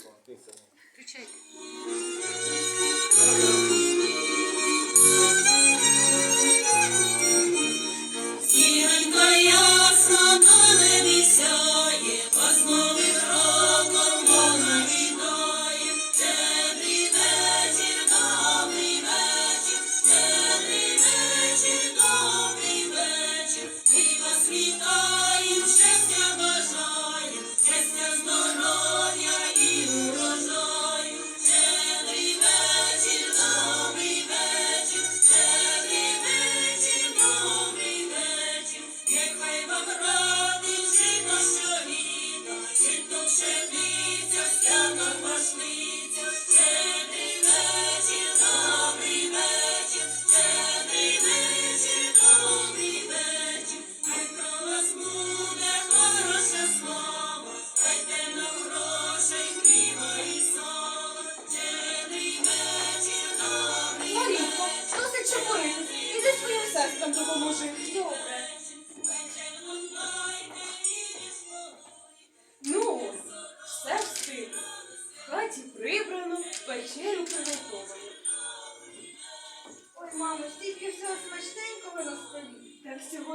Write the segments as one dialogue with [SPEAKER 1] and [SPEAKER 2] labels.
[SPEAKER 1] телефон, писаний.
[SPEAKER 2] Включайте.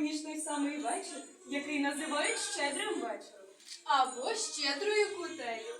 [SPEAKER 3] Так сьогодні ж той самий вечір, який називають щедрим вечором. Або щедрою кутею.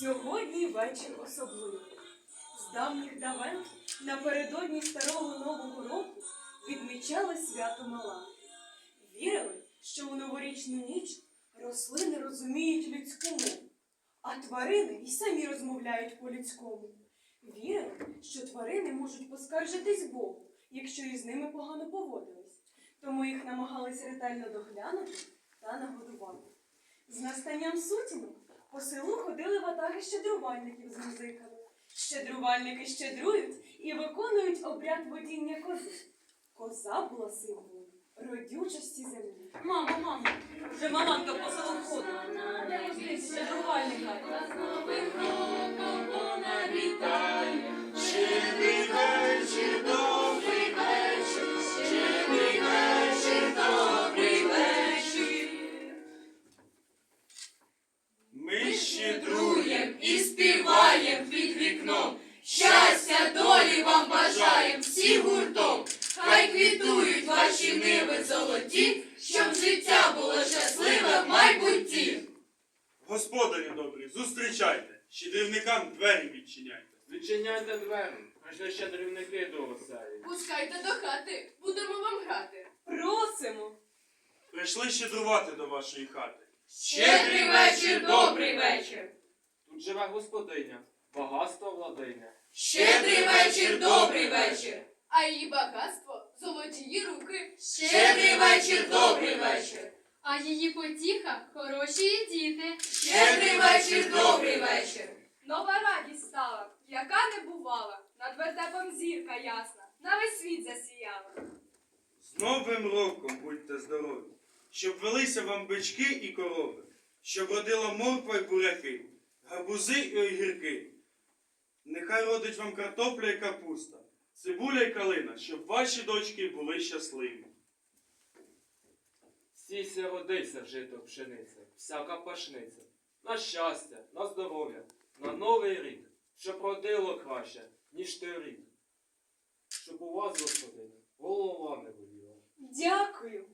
[SPEAKER 3] Сьогодні вечір особливий. З давніх давен напередодні старого нового року відмічали свято Мала. Вірили, що у новорічну ніч рослини розуміють людську мову, а тварини й самі розмовляють по-людському. Вірили, що тварини можуть поскаржитись Богу, якщо із ними погано поводились, тому їх намагались ретельно доглянути та нагодувати. З настанням сутінок по селу ходили ватаги щедрувальників з музиками. Щедрувальники щедрують і виконують обряд водіння кози. Коза була символом родючості землі. Мамо, мамо, вже маманка по селу ходила. Щедрувальника.
[SPEAKER 4] Щедрий вечір,
[SPEAKER 5] Щастя, долі вам бажаєм всі гуртом. Хай квітують ваші ниви золоті, щоб життя було щасливе в майбутті.
[SPEAKER 4] Господарі добрі, зустрічайте, щедрівникам двері відчиняйте.
[SPEAKER 1] Відчиняйте двері, аж не щедрівники до оселі.
[SPEAKER 6] Пускайте до хати, будемо вам грати.
[SPEAKER 3] Просимо.
[SPEAKER 4] Прийшли щедрувати до вашої хати.
[SPEAKER 5] Щедрий вечір, добрий вечір.
[SPEAKER 1] Тут живе господиня, багатство владиня.
[SPEAKER 5] Щедрий вечір, добрий вечір.
[SPEAKER 6] А її багатство золоті її руки.
[SPEAKER 2] Щедрий
[SPEAKER 5] вечір, добрий вечір.
[SPEAKER 2] А її потіха хороші і діти.
[SPEAKER 5] Щедрий вечір, добрий вечір.
[SPEAKER 3] Нова радість стала, яка не бувала. Над вертепом зірка ясна, на весь світ засіяла.
[SPEAKER 4] З Новим роком будьте здорові, щоб велися вам бички і корови, щоб родила морква й буряки, гарбузи і огірки. Нехай родить вам картопля і капуста, цибуля й калина, щоб ваші дочки були щасливі.
[SPEAKER 1] Сійся родися в жито пшениця, всяка пашниця. На щастя, на здоров'я, на новий рік, щоб родило краще, ніж той рік. Щоб у вас, господиня, голова не боліла.
[SPEAKER 3] Дякую.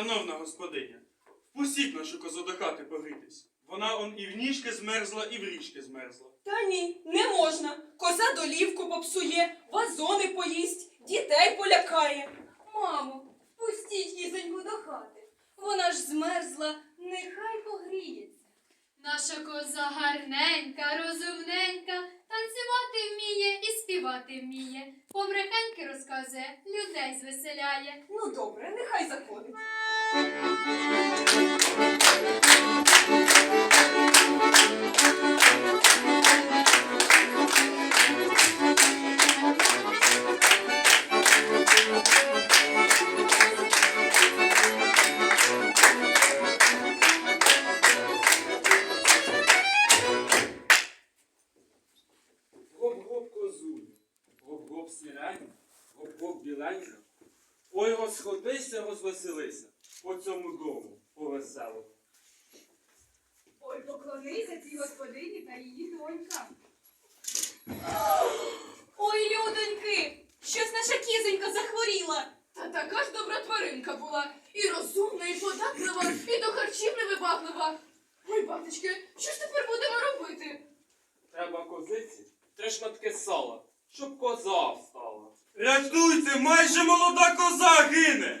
[SPEAKER 4] Шановна господиня, впустіть нашу козу до хати погрітись. Вона он і в ніжки змерзла, і в річки змерзла.
[SPEAKER 3] Та ні, не можна. Коза долівку попсує, вазони поїсть, дітей полякає. Мамо, пустіть кізоньку до хати. Вона ж змерзла, нехай погріється.
[SPEAKER 2] Наша коза гарненька, розумненька, танцювати вміє і співати вміє. Побрехеньки розказує, людей звеселяє.
[SPEAKER 3] Ну добре, нехай заходить.
[SPEAKER 4] Рятуйте, майже молода коза гине!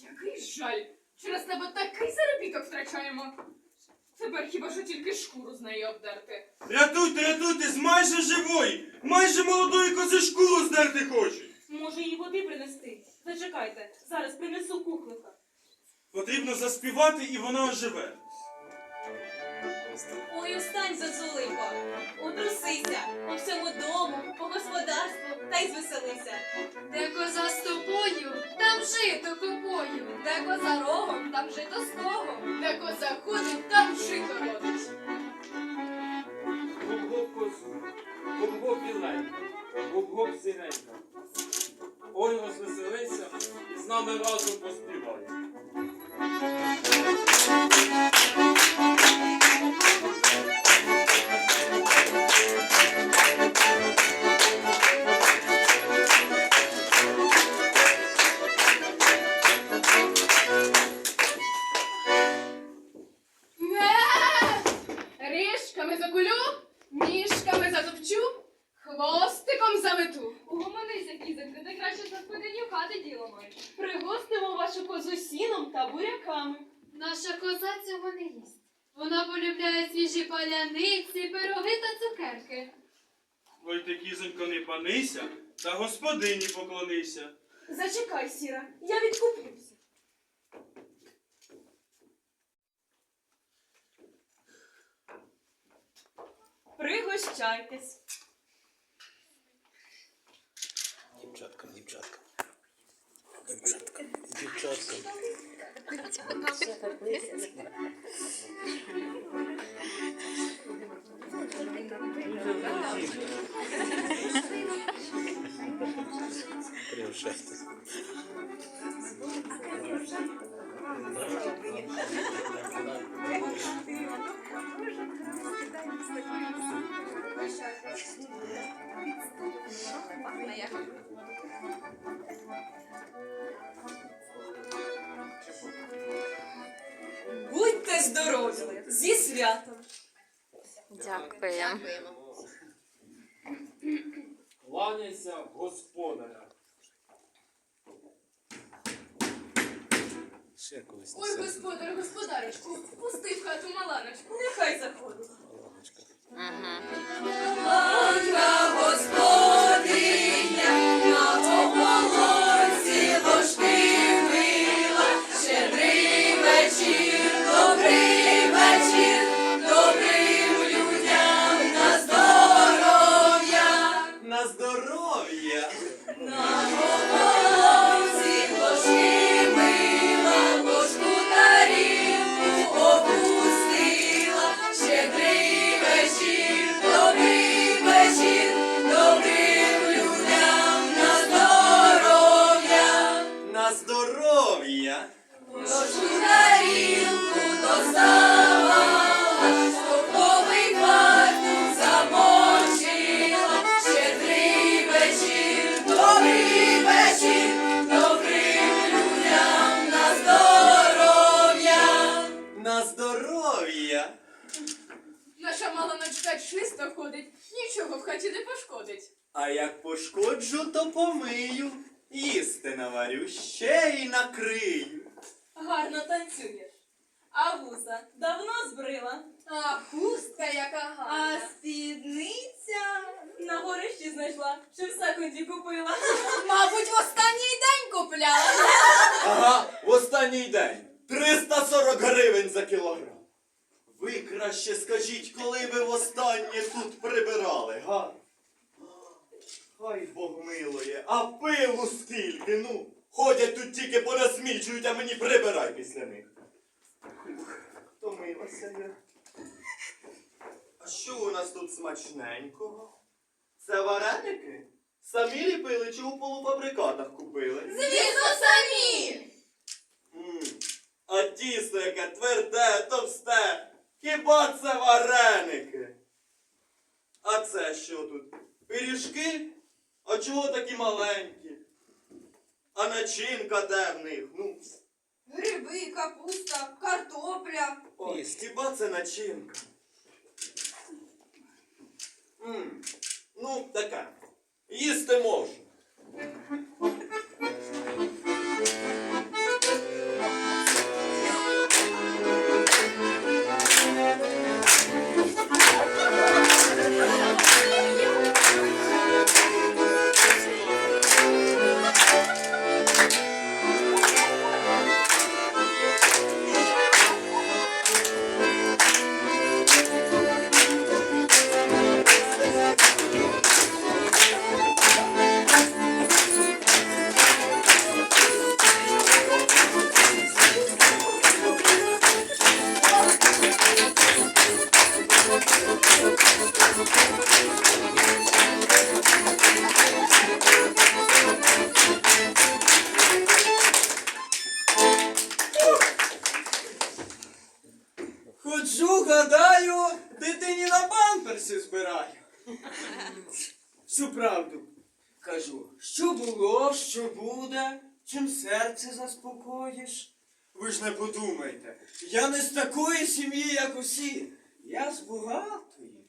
[SPEAKER 6] Який жаль. Через тебе такий заробіток втрачаємо. Тепер хіба що тільки шкуру з неї обдерти.
[SPEAKER 4] Рятуйте, рятуйте, з майже живої, майже молодої кози шкуру здерти хочуть.
[SPEAKER 3] Може, їй води принести? Зачекайте, зараз принесу кухлика.
[SPEAKER 4] Потрібно заспівати, і вона оживе.
[SPEAKER 3] Ой, устань, зозулико, утрусися по всьому дому, по господарству та й звеселися. Де коза рогом, там жито стогом.
[SPEAKER 6] Де коза ходить, там жито родить.
[SPEAKER 1] Гоп-гоп козу, гоп-гоп біленька, гоп-гоп сіренька. Ой, розвеселися з нами разом поспівай.
[SPEAKER 3] Хати. Пригостимо вашу козу сіном та буряками.
[SPEAKER 2] Наша коза цього не їсть. Вона полюбляє свіжі паляниці, пироги та цукерки.
[SPEAKER 4] Ой, ти, кізонько, не панися, та господині поклонися.
[SPEAKER 3] Зачекай, сіра, я відкуплюся. Пригощайтесь.
[SPEAKER 7] Дівчатка, дівчатка. Дівчатка, дівчатка.
[SPEAKER 3] Пригощайтесь. Будьте здорові! Зі святом!
[SPEAKER 2] Дякую.
[SPEAKER 1] Кланяйся господаря.
[SPEAKER 7] Ще колись Ой, господар,
[SPEAKER 6] господарочку, пусти в хату маланочку.
[SPEAKER 3] Нехай заходить.
[SPEAKER 7] Лавочка.
[SPEAKER 6] Виходить, нічого в хаті не пошкодить.
[SPEAKER 8] А як пошкоджу, то помию. Їсти наварю, ще й накрию.
[SPEAKER 3] Гарно танцюєш. А вуса давно збрила.
[SPEAKER 6] А хустка яка А гарна.
[SPEAKER 3] спідниця. На горищі знайшла, чи в секунді купила.
[SPEAKER 6] Мабуть, в останній день купляла.
[SPEAKER 8] Ага, в останній день. 340 гривень за кілограм. Ви краще скажіть, коли ви востаннє тут прибирали, га? Хай Бог милує, а пилу скільки, ну. Ходять тут тільки понасмічують, а мені прибирай після них. Втомилася я. А що у нас тут смачненького? Це вареники? Самі ліпили чи у полуфабрикатах купили?
[SPEAKER 6] Звісно, самі.
[SPEAKER 8] М, А тісто, яке тверде, товсте. Хіба це вареники? А це що тут? Пиріжки? А чого такі маленькі? А начинка де в них? Ну,
[SPEAKER 3] Гриби, капуста, картопля.
[SPEAKER 8] ой, хіба це начинка? М, Ну, така. Їсти можна.
[SPEAKER 9] заспокоїш. Ви ж не подумайте, я не з такої сім'ї, як усі. Я з багатої.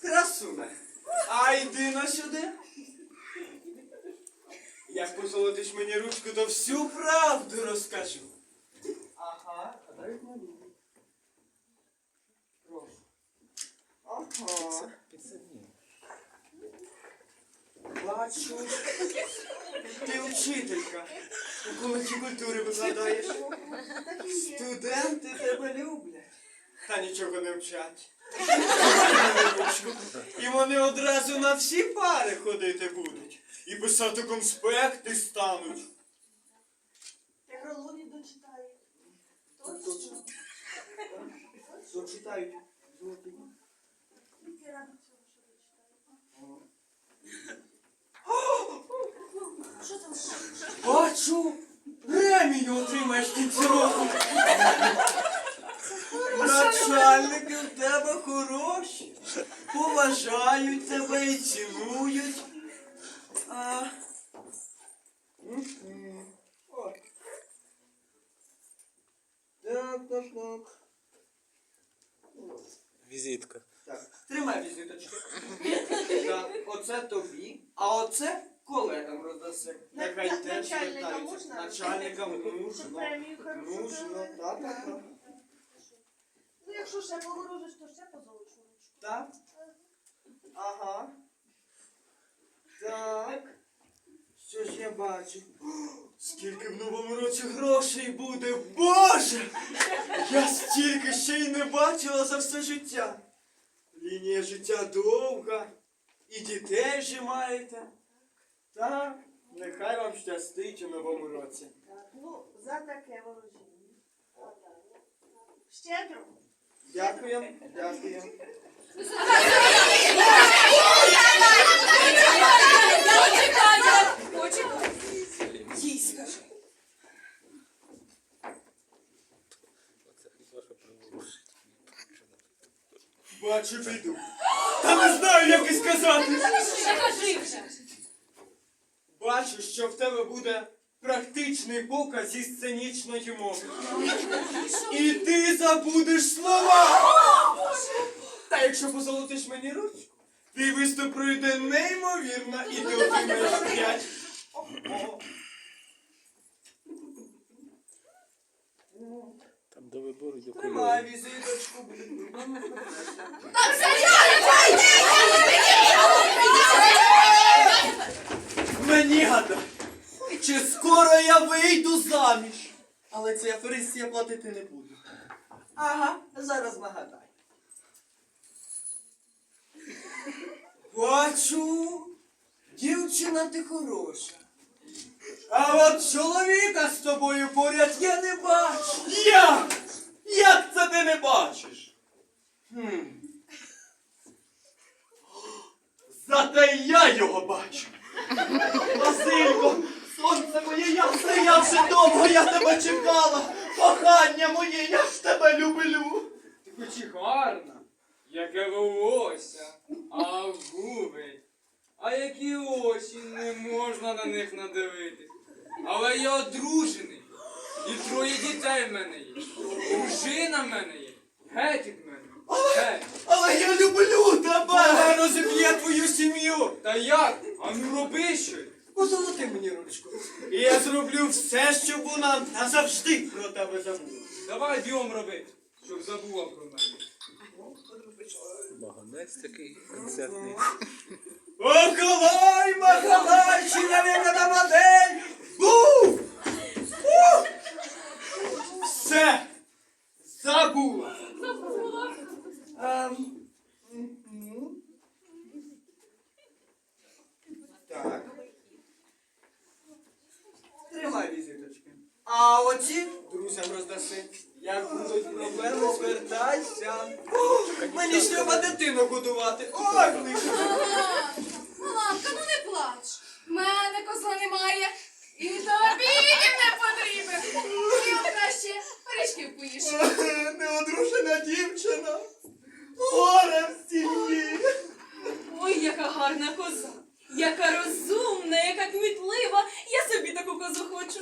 [SPEAKER 9] Красуне, а йди на сюди. Як позолотиш мені ручку, то всю правду розкажу. Ага, а дай мені. Прошу. Ага. Бачу. Ти вчителька. У коледжі культури викладаєш.
[SPEAKER 10] Студенти
[SPEAKER 9] тебе люблять. Та нічого вчать. І вони одразу на всі пари ходити будуть. І писати конспекти стануть.
[SPEAKER 10] Тигролові дочитає. Точно. Дочитають.
[SPEAKER 9] Золоті.
[SPEAKER 10] Тільки ради цього, що дочитає. Що там?
[SPEAKER 9] Бачу, премію отримаєш в кінці року. Начальники в тебе хороші, поважають тебе і цінують. А... мгм. Ой. Так, так, так.
[SPEAKER 7] Візитка.
[SPEAKER 9] Так, тримай візиточки. Так, оце тобі, а оце колегам роздаси. Нехай на- теж начальникам звертаються. можна? Начальникам нужно. премію хорошу Нужно, дали. так, так, так.
[SPEAKER 10] Ну, якщо ще поворожиш, то ще позолочу ручку. Так?
[SPEAKER 9] Ага. Так. Що ж я бачу? О, Скільки в новому році грошей буде, Боже! Я стільки ще й не бачила за все життя. Лінія життя довга. І дітей же маєте. Так, нехай вам щастить у новому році.
[SPEAKER 10] Так, ну, за таке ворожіння. Щедро.
[SPEAKER 9] Дякую, дякую.
[SPEAKER 3] Почекай. Їй
[SPEAKER 9] Бачу біду. Та не знаю, як і сказати. Ще
[SPEAKER 3] кажи вже.
[SPEAKER 9] Бачу, що в тебе буде практичний показ зі сценічної мови.
[SPEAKER 6] І
[SPEAKER 9] ти забудеш слова. Та якщо позолотиш мені ручку, твій виступ пройде неймовірно і ти отримаєш п'ять.
[SPEAKER 7] До вибору до Тримай
[SPEAKER 9] візиточку, буде.
[SPEAKER 8] Мені гадай, чи скоро я вийду заміж? Але ці аферисти я платити не буду.
[SPEAKER 9] Ага, зараз нагадай. Бачу, дівчина ти хороша. А от чоловіка з тобою поряд я не бачу.
[SPEAKER 8] Як? Як це ти не бачиш? Хм. Зате я його бачу. Василько, сонце моє ясне, я вже довго я тебе чекала. Кохання моє, я ж тебе люблю.
[SPEAKER 9] Ти хоч і гарна,
[SPEAKER 1] яке волосся, а губи, а які очі, не можна на них надивитись. Але я одружений, і троє дітей в мене є. Дружина в мене є, геть від мене. Геть.
[SPEAKER 8] Але я люблю тебе. Вона
[SPEAKER 9] розіб'є твою сім'ю. Та як? А
[SPEAKER 1] ну роби щось.
[SPEAKER 9] Позолоти мені ручку. І я зроблю все, щоб вона назавжди про тебе забула.
[SPEAKER 1] Давай бігом роби, щоб забула про мене.
[SPEAKER 7] Баганець такий концертний.
[SPEAKER 9] Махалай, махалай, чоловіка модель! Бу! Бу! Все! Забула! Ем, мгм. Так. Тримай візиточки. А оці друзям роздаси. Як будуть проблеми, звертайся. О, мені ж треба дитину годувати. Ой.
[SPEAKER 6] Мамка, ну не плач. В мене козла немає. І тобі не потрібен. Ти от краще пиріжків поїш.
[SPEAKER 8] Неодружена дівчина. Горе в сім'ї.
[SPEAKER 3] Ой, яка гарна коза! Яка розумна, яка кмітлива! Я собі таку козу хочу.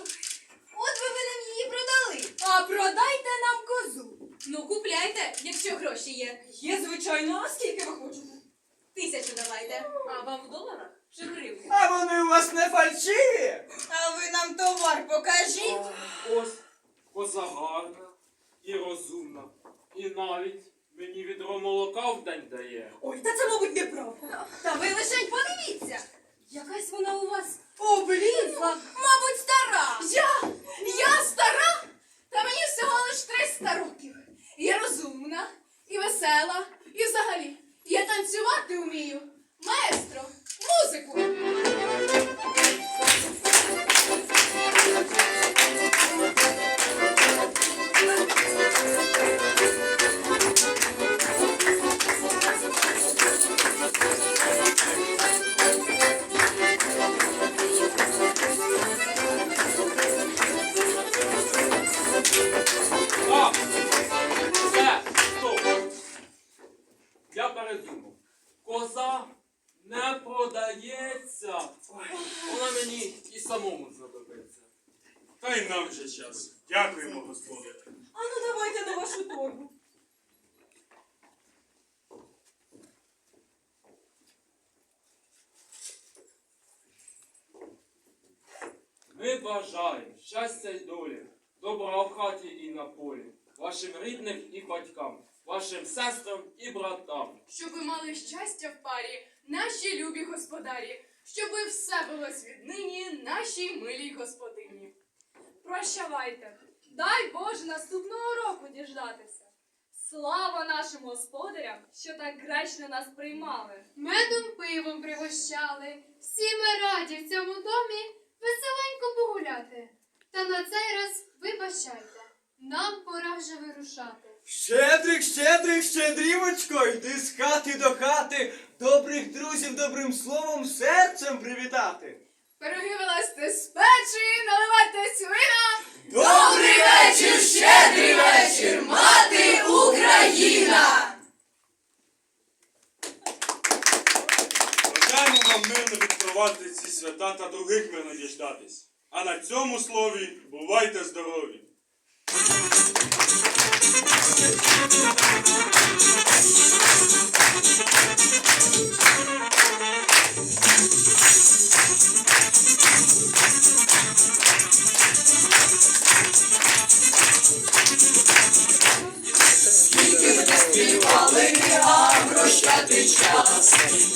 [SPEAKER 3] От ви ви нам її продали.
[SPEAKER 6] А
[SPEAKER 3] продайте нам козу.
[SPEAKER 6] Ну купляйте, якщо гроші
[SPEAKER 3] є. Є, звичайно, а скільки ви хочете? Тисячу давайте. А вам в доларах чи гривні?
[SPEAKER 9] А вони у вас не фальшиві?
[SPEAKER 3] А ви нам товар покажіть.
[SPEAKER 1] Ось коза гарна і розумна. І навіть мені відро молока в день дає.
[SPEAKER 3] Ой, та це, мабуть, неправда. Та ви лише подивіться. Якась вона у вас Облізла,
[SPEAKER 6] мабуть, стара. Я? Я стара? Та мені всього лиш 300 років. Я розумна, і весела, і взагалі. Я танцювати вмію. Маестро, музику.
[SPEAKER 4] Час. Дякуємо, господи.
[SPEAKER 3] А ну давайте на вашу торбу.
[SPEAKER 1] Ми бажаємо щастя й долі, добра в хаті і на полі, вашим рідним і батькам, вашим сестрам і братам.
[SPEAKER 6] Щоб ви мали щастя в парі, наші любі господарі, щоб все було віднині нашій милій господині.
[SPEAKER 3] Прощавайте. Дай Боже наступного року діждатися. Слава нашим господарям, що так гречно нас приймали.
[SPEAKER 2] Медом пивом пригощали. Всі ми раді в цьому домі веселенько погуляти. Та на цей раз вибачайте, нам пора вже вирушати.
[SPEAKER 9] Щедрик, щедрик, щедрівочко, йди з хати до хати, добрих друзів добрим словом серцем привітати.
[SPEAKER 6] Пироги вилазьте з печі, наливайте свина.
[SPEAKER 9] Добрий
[SPEAKER 5] вечір, щедрий вечір, мати Україна!
[SPEAKER 4] Бажаємо вам мирно відпровадити ці свята та других мирно діждатись. А на цьому слові бувайте здорові! Thank you.
[SPEAKER 5] Прощати час,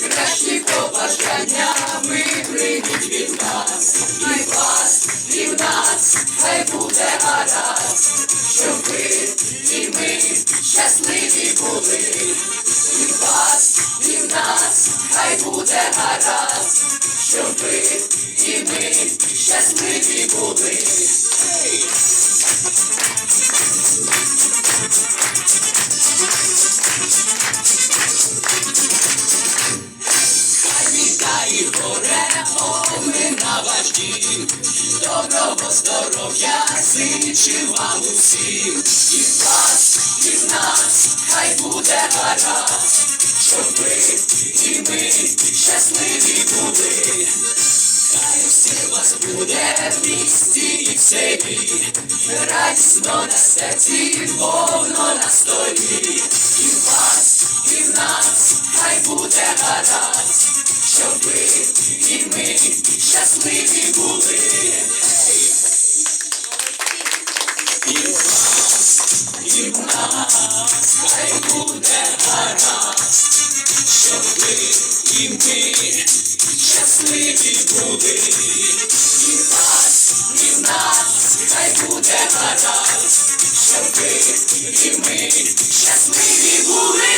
[SPEAKER 5] кращі побажання виприймуть від нас, і вас, і в нас, хай буде гаразд, щоб ви і ми щасливі були, і вас, і в нас, хай буде гаразд щоб ви і ми щасливі були. Вітає горе, на ваш доброго здоров'я зичу вам усім. І вас, і нас, хай буде гаразд щоб ви і ми щасливі були. Хай все вас буде в місті і в селі, радісно на серці, повно на столі. І в вас, і в нас, хай буде гаразд, щоб ви і ми щасливі були. І в вас, вікна, хай буде гаразд, щоб ви і ми щасливі були, і в нас, і в нас, хай буде гаразд, щоб ви і ми щасливі були.